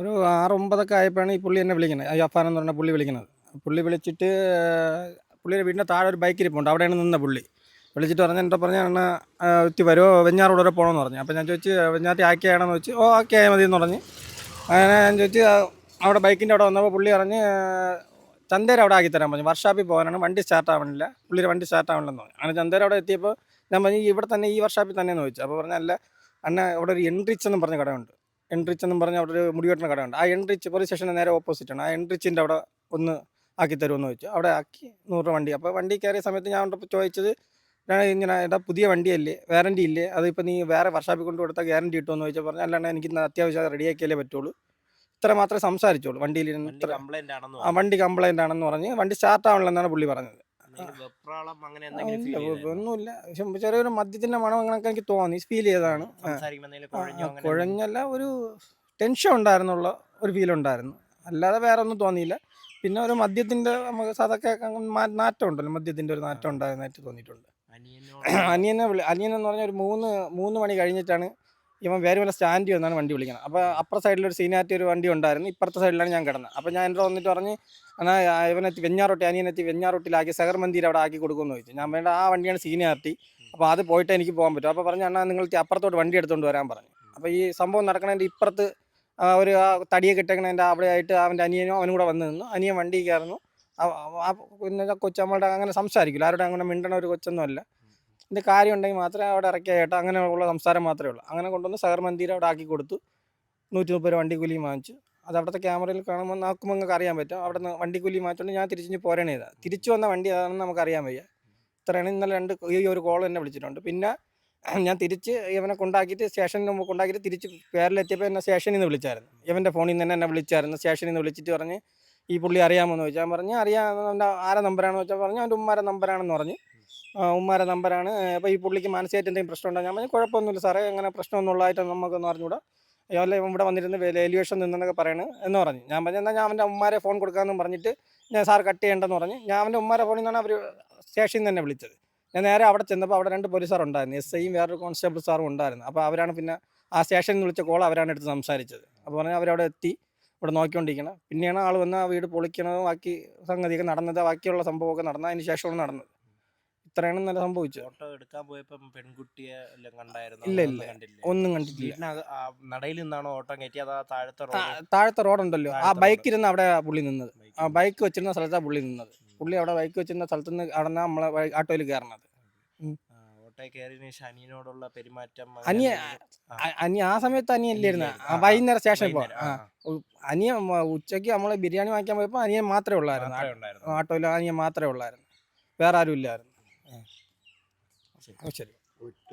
ഒരു ആറ് ഒമ്പതൊക്കെ ആയപ്പോഴാണ് ഈ പുള്ളി എന്നെ വിളിക്കുന്നത്. അഫാൻ എന്ന് പറഞ്ഞ പുള്ളി വിളിക്കുന്നത്. പുള്ളി വിളിച്ചിട്ട് പുള്ളിയുടെ വീടിന്റെ താഴെ ഒരു ബൈക്ക് ഇരിപ്പുണ്ട്. അവിടെയാണ് നിന്ന പുള്ളി. വിളിച്ചിട്ട് പറഞ്ഞ എന്താ പറഞ്ഞാൽ എന്നെ എത്തി വരുമോ വെഞ്ഞാറോട് വരെ പോകണമെന്ന് പറഞ്ഞു. അപ്പോൾ ഞാൻ ചോദിച്ച് വെഞ്ഞാറ്റി ആക്കിയാണെന്ന് വെച്ച് ഓ ആക്കി ആയാൽ മതി എന്ന് പറഞ്ഞ്. അങ്ങനെ ഞാൻ ചോദിച്ച് അവിടെ ബൈക്കിന്റെ അവിടെ വന്നപ്പോൾ പുള്ളി പറഞ്ഞ് ചന്തേര അവിടെ ആക്കി തരാൻ പറഞ്ഞു. വർഷാപ്പിൽ പോകാനാണ്. വണ്ടി സ്റ്റാർട്ട് ആവണില്ല. പുള്ളിയുടെ വണ്ടി സ്റ്റാർട്ട് ആവണില്ലെന്ന് പറഞ്ഞു. അങ്ങനെ ചന്തേര അവിടെ എത്തിയപ്പോൾ ഞാൻ പറഞ്ഞു ഇവിടെ തന്നെ ഈ വർഷാപ്പിൽ തന്നെ എന്ന് ചോദിച്ചു അപ്പോൾ പറഞ്ഞല്ല അണ്ണ അവിടെ ഒരു എൻട്രിച്ച് എന്നും പറഞ്ഞ കടയുണ്ട്. എൻട്രിച്ച് എന്നും പറഞ്ഞ അവിടെ ഒരു മുടിവെട്ടുന്ന കടയുണ്ട്. ആ എൻട്രിച്ച് പോലീസ് സ്റ്റേഷന് നേരെ ഓപ്പോസിറ്റ് ആണ്. ആ എൻട്രിച്ചിന്റെ അവിടെ ഒന്ന് ആക്കി തരുമെന്ന് ചോദിച്ചു. അവിടെ ആക്കി നൂറ് രൂപ വണ്ടി. അപ്പോൾ വണ്ടി കയറിയ സമയത്ത് ഞാൻ അവിടെ ചോദിച്ചത് ഞാൻ ഇങ്ങനെ എന്താ പുതിയ വണ്ടിയല്ലേ? വാറണ്ടി ഇല്ലേ? അതിപ്പോൾ നീ വേറെ വർഷാപ്പിൽ കൊണ്ട് കൊടുത്താൽ ഗ്യാരണ്ടി കിട്ടുമെന്ന് ചോദിച്ചാൽ പറഞ്ഞാൽ അല്ലാണ്ട് എനിക്ക് ഇന്ന് അത്യാവശ്യം റെഡിയാക്കിയാലേ പറ്റുള്ളൂ. ഇത്ര മാത്രമേ സംസാരിച്ചുള്ളൂ വണ്ടിയിൽ ഇത്ര ആ വണ്ടി കംപ്ലൈന്റ് ആണെന്ന് പറഞ്ഞ് വണ്ടി സ്റ്റാർട്ട് ആവണില്ലെന്നാണ് പുള്ളി പറഞ്ഞത്. വെപ്രാളം അങ്ങനെ ഒന്നുമില്ല. പക്ഷെ ചെറിയൊരു മദ്യത്തിന്റെ മണം അങ്ങനെയൊക്കെ എനിക്ക് തോന്നി. ഫീൽ ചെയ്തതാണ്. കുഴഞ്ഞല്ല ഒരു ടെൻഷൻ ഉണ്ടായിരുന്നുള്ള ഒരു ഫീൽ ഉണ്ടായിരുന്നു. അല്ലാതെ വേറെ ഒന്നും തോന്നിയില്ല. പിന്നെ ഒരു മദ്യത്തിന്റെ നമുക്ക് അതൊക്കെ നാറ്റം ഉണ്ടല്ലോ. മദ്യത്തിന്റെ ഒരു നാറ്റം ഉണ്ടായിരുന്നതായിട്ട് തോന്നിയിട്ടുണ്ട്. അനിയനെ അനിയൻ എന്ന് പറഞ്ഞാൽ ഒരു മൂന്ന് മൂന്ന് മണി കഴിഞ്ഞിട്ടാണ് ഇവൻ വേറെ വല്ല സ്റ്റാൻഡ് വന്നാണ് വണ്ടി വിളിക്കുന്നത് അപ്പോൾ അപ്പുറ സൈഡിൽ ഒരു സീനാറ്റി ഒരു വണ്ടി ഉണ്ടായിരുന്നു. ഇപ്പുറത്തെ സൈഡിലാണ് ഞാൻ കിടന്നത്. അപ്പോൾ ഞാൻ എന്റെ വന്നിട്ട് പറഞ്ഞ് എന്നാൽ ഇവനെത്തി വെഞ്ഞാറോട്ടി അനിയനെത്തി വെഞ്ഞാറോട്ടിലാക്കി സഹർ മന്ദിർ അവിടെ ആക്കി കൊടുക്കുമെന്ന് ചോദിച്ചു. ഞാൻ വേണ്ട ആ വണ്ടിയാണ് സീനിയാർട്ടി അപ്പോൾ അത് പോയിട്ട് എനിക്ക് പോകാൻ പറ്റും. അപ്പോൾ പറഞ്ഞു അണ്ണാ നിങ്ങൾ അപ്പുറത്തോട്ട് വണ്ടി എടുത്തുകൊണ്ട് വരാൻ പറഞ്ഞു. അപ്പോൾ ഈ സംഭവം നടക്കണതിന്റെ ഇപ്പുറത്ത് ഒരു ആ തടിയൊക്കെ ഇട്ടേക്കണതിന്റെ അവിടെ ആയിട്ട് അവന്റെ അനിയനോ അവനും കൂടെ വന്നു നിന്നു. അനിയൻ വണ്ടി കയറുന്നു. പിന്നെ കൊച്ചമ്മളുടെ അങ്ങനെ സംസാരിക്കില്ല. ആരുടെ അങ്ങനെ മിണ്ടണ ഒരു കൊച്ചൊന്നും അല്ല. ഇതിന്റെ കാര്യം ഉണ്ടെങ്കിൽ മാത്രമേ അവിടെ ഇറക്കിയ ചേട്ടാ. അങ്ങനെ ഉള്ള സംസാരം മാത്രമേ ഉള്ളൂ. അങ്ങനെ കൊണ്ടുവന്ന് സഹർ മന്ദിരം അവിടെ ആക്കി കൊടുത്തു. നൂറ്റി മുപ്പത് രൂപ വണ്ടി കൂലിയും വാങ്ങിച്ചു. അത് അവിടുത്തെ ക്യാമറയിൽ കാണുമ്പോൾ നോക്കുമ്പോൾ നിങ്ങൾക്ക് അറിയാൻ പറ്റും. അവിടെ നിന്ന് വണ്ടി കൂലി മാറ്റുകൊണ്ട് ഞാൻ തിരിച്ചു പോരണേ ചെയ്താൽ തിരിച്ചു വന്ന വണ്ടി അതാണെന്ന് നമുക്ക് അറിയാൻ വയ്യ. ഇത്രയാണ് ഇന്നലെ രണ്ട് ഈ ഒരു കോൾ എന്നെ വിളിച്ചിട്ടുണ്ട്. പിന്നെ ഞാൻ തിരിച്ച് ഇവനെ കൊണ്ടാക്കിയിട്ട് സ്റ്റേഷനിൽ മുമ്പ് കൊണ്ടാക്കിയിട്ട് തിരിച്ച് പേരിലെത്തിയപ്പോൾ എന്നെ സ്റ്റേഷനിൽ നിന്ന് വിളിച്ചായിരുന്നു. ഇവന്റെ ഫോണിൽ നിന്ന് തന്നെ എന്നെ വിളിച്ചായിരുന്നു. സ്റ്റേഷനിൽ നിന്ന് വിളിച്ചിട്ട് പറഞ്ഞ് ഈ പുള്ളി അറിയാമെന്ന് ചോദിച്ചാൽ പറഞ്ഞ് അറിയാം. ആരെ നമ്പറാണെന്ന് വെച്ചാൽ പറഞ്ഞ് അവന്റെ ഉമ്മാരെ നമ്പറാണെന്ന് പറഞ്ഞു. ഉമ്മാരെ നമ്പറാണ് അപ്പോൾ ഈ പുള്ളിക്ക് മാനസികമായിട്ട് എന്തെങ്കിലും പ്രശ്നമുണ്ടോ? ഞാൻ പറഞ്ഞു കുഴപ്പമൊന്നുമില്ല സാറേ. അങ്ങനെ പ്രശ്നമൊന്നും ഉള്ളതായിട്ട് നമുക്കൊന്നും അറിഞ്ഞുകൂടാ അയാളെ ഇവിടെ വന്നിരുന്ന് എലിവേഷൻ നിന്നെന്നൊക്കെ പറയണ് എന്ന് പറഞ്ഞു. ഞാൻ പറഞ്ഞു എന്നാൽ ഞാൻ അവന്റെ ഉമ്മാരെ ഫോൺ കൊടുക്കാമെന്ന് പറഞ്ഞിട്ട് ഞാൻ സാർ കട്ട് ചെയ്യേണ്ടെന്ന് പറഞ്ഞു. ഞാൻ അവന്റെ ഉമ്മാരെ ഫോണിൽ നിന്നാണ് അവർ സ്റ്റേഷനിൽ നിന്ന് തന്നെ വിളിച്ചത്. ഞാൻ നേരെ അവിടെ ചെന്നപ്പോൾ അവിടെ രണ്ട് പോലീസുകാർ ഉണ്ടായിരുന്നു. എസ് ഐയും വേറൊരു കോൺസ്റ്റബിൾ സാറും ഉണ്ടായിരുന്നു. അപ്പോൾ അവരാണ് പിന്നെ ആ സ്റ്റേഷനിൽ നിന്ന് വിളിച്ച കോൾ അവരാണ് എടുത്ത് സംസാരിച്ചത്. അപ്പോൾ പറഞ്ഞാൽ അവരവിടെ എത്തി. ഇവിടെ നോക്കിക്കൊണ്ടിരിക്കണം. പിന്നെയാണ് ആൾ വന്ന് ആ വീട് പൊളിക്കണത് ബാക്കി സംഗതിയൊക്കെ നടന്നത് ബാക്കിയുള്ള സംഭവമൊക്കെ നടന്നത്. അതിന് ശേഷമാണ് നടന്നത്. ഇത്രയാണ് ഇന്നലെ സംഭവിച്ചത്. ഫോട്ടോ എടുക്കാൻ പോയപ്പോ പെൺകുട്ടിയെ എല്ലാം കണ്ടായിരുന്നു. ഇല്ല, ഇല്ല. ഒന്നും കണ്ടിട്ടില്ല. വീടിനക ആ നടയിൽ നിന്നാണോ ഓട്ടം കയറ്റി അതാ താഴത്തെ താ- റോഡ്? താഴത്തെ റോഡുണ്ടല്ലോ. ആ താഴത്തെ ബൈക്ക് ഇരുന്ന് അവിടെ പുള്ളി നിന്നത്. ആ ബൈക്ക് വെച്ചിരുന്ന സ്ഥലത്താണ് പുള്ളി നിന്നത്. പുള്ളി അവിടെ ബൈക്ക് വെച്ചിരുന്ന സ്ഥലത്ത് നിന്ന് അവിടെ നമ്മളെ ആട്ടോയിൽ കയറണത്. ആ, ഓട്ടോയിൽ കയറിയതിനു ശേഷം അനിയനോടുള്ള പെരുമാറ്റം അങ്ങനെ അനിയ എന്തെങ്കിലും- അ- അനി ആ സമയത്ത് അനിയല്ലായിരുന്നു അനിയനില്ലായിരുന്നു. ആ വൈകുന്നേരം സ്റ്റേഷനിൽ പോ അനിയ ആ നമ്മൾ ഉച്ചയ്ക്ക് നമ്മൾ ബിരിയാണി വാങ്ങിക്കാൻ പോയപ്പോൾ അനിയൻ മാത്രമേ ഉള്ളായിരുന്നു. മാത്രമേ അനിയൻ മാത്രമേ ഉള്ളായിരുന്നു. വേറെ ആരും ഇല്ലായിരുന്നു. ശരി. ഒറ്റ